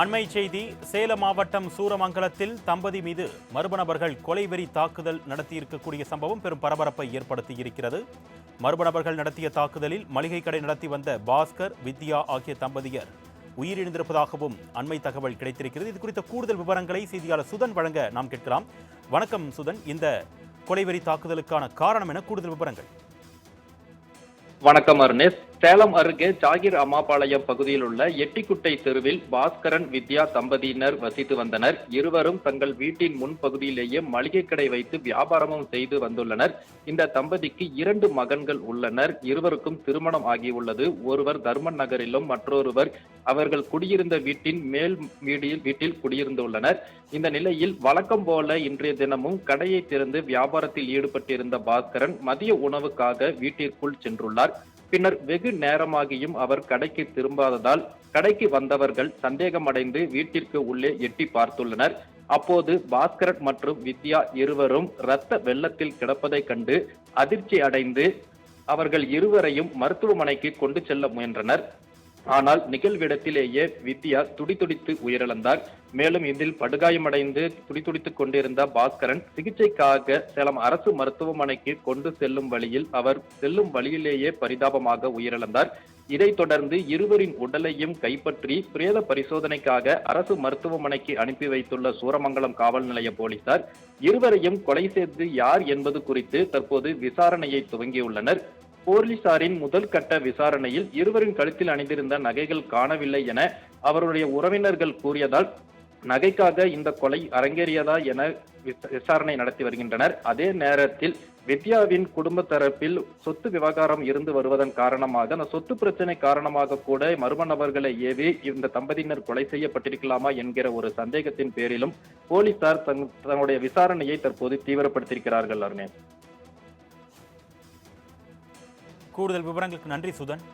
அண்மை செய்தி சேலம் மாவட்டம் சூரமங்கலத்தில் தம்பதி மீது மர்ம நபர்கள் கொலைவெறி தாக்குதல் நடத்தியிருக்கக்கூடிய சம்பவம் பெரும் பரபரப்பை ஏற்படுத்தியிருக்கிறது. மர்ம நபர்கள் நடத்திய தாக்குதலில் மளிகை கடை நடத்தி வந்த பாஸ்கர் வித்யா ஆகிய தம்பதியர் உயிரிழந்திருப்பதாகவும் அண்மை தகவல் கிடைத்திருக்கிறது. இது குறித்த கூடுதல் விவரங்களை செய்தியாளர் சுதன் வழங்க நாம் கேட்கலாம். வணக்கம் சுதன். இந்த கொலைவெறி தாக்குதலுக்கான காரணம் என கூடுதல் விவரங்கள். வணக்கம் அருணேஷ். சேலம் அருகே ஜாகிர் அம்மாபாளையம் பகுதியில் உள்ள எட்டிக்குட்டை தெருவில் பாஸ்கரன் வித்யா தம்பதியினர் வசித்து வந்தனர். இருவரும் தங்கள் வீட்டின் முன் பகுதியிலேயே மளிகை கடை வைத்து வியாபாரமும் செய்து வந்துள்ளனர். இந்த தம்பதிக்கு இரண்டு மகன்கள் உள்ளனர். இருவருக்கும் திருமணம் ஆகியுள்ளது. ஒருவர் தர்மன் நகரிலும் மற்றொருவர் அவர்கள் குடியிருந்த வீட்டின் மேல் வீடியில் வீட்டில் குடியிருந்துள்ளனர். இந்த நிலையில் வழக்கம் போல இன்றைய தினமும் கடையை திறந்து வியாபாரத்தில் ஈடுபட்டிருந்த பாஸ்கரன் மதிய உணவுக்காக வீட்டிற்குள் சென்றுள்ளார். பின்னர் வெகு நேரமாகியும் அவர் கடைக்கு திரும்பாததால் கடைக்கு வந்தவர்கள் சந்தேகமடைந்து வீட்டிற்கு உள்ளே எட்டி பார்த்துள்ளனர். அப்போது பாஸ்கரன் மற்றும் வித்யா இருவரும் இரத்த வெள்ளத்தில் கிடப்பதைக் கண்டு அதிர்ச்சி அடைந்து அவர்கள் இருவரையும் மருத்துவமனைக்கு கொண்டு செல்ல முயன்றனர். ஆனால் நிகழ்விடத்திலேயே வித்யா துடிதுடித்து உயிரிழந்தார். மேலும் இதில் படுகாயமடைந்து துடிதுடித்துக் கொண்டிருந்த பாஸ்கரன் சிகிச்சைக்காக சேலம் அரசு மருத்துவமனைக்கு கொண்டு செல்லும் வழியில் அவர் செல்லும் வழியிலேயே பரிதாபமாக உயிரிழந்தார். இதைத் தொடர்ந்து இருவரின் உடலையும் கைப்பற்றி பிரேத பரிசோதனைக்காக அரசு மருத்துவமனைக்கு அனுப்பி வைத்துள்ள சூரமங்கலம் காவல் நிலைய போலீசார் இருவரையும் கொலை செய்து யார் என்பது குறித்து தற்போது விசாரணையை துவங்கியுள்ளனர். போலீசாரின் முதல் கட்ட விசாரணையில் இருவரின் கழுத்தில் அணிந்திருந்த நகைகள் காணவில்லை என அவருடைய உறவினர்கள் கூறியதால் நகைக்காக இந்த கொலை அரங்கேறியதா என விசாரணை நடத்தி வருகின்றனர். அதே நேரத்தில் வித்யாவின் குடும்ப தரப்பில் சொத்து விவகாரம் இருந்து வருவதன் காரணமாக அந்த சொத்து பிரச்சனை காரணமாக கூட மர்ம நபர்களை ஏவி இந்த தம்பதியினர் கொலை செய்யப்பட்டிருக்கலாமா என்கிற ஒரு சந்தேகத்தின் பேரிலும் போலீசார் தன் தன்னுடைய விசாரணையை தற்போது தீவிரப்படுத்தியிருக்கிறார்கள் அருணே. கூடுதல் விவரங்களுக்கு நன்றி சுதன்.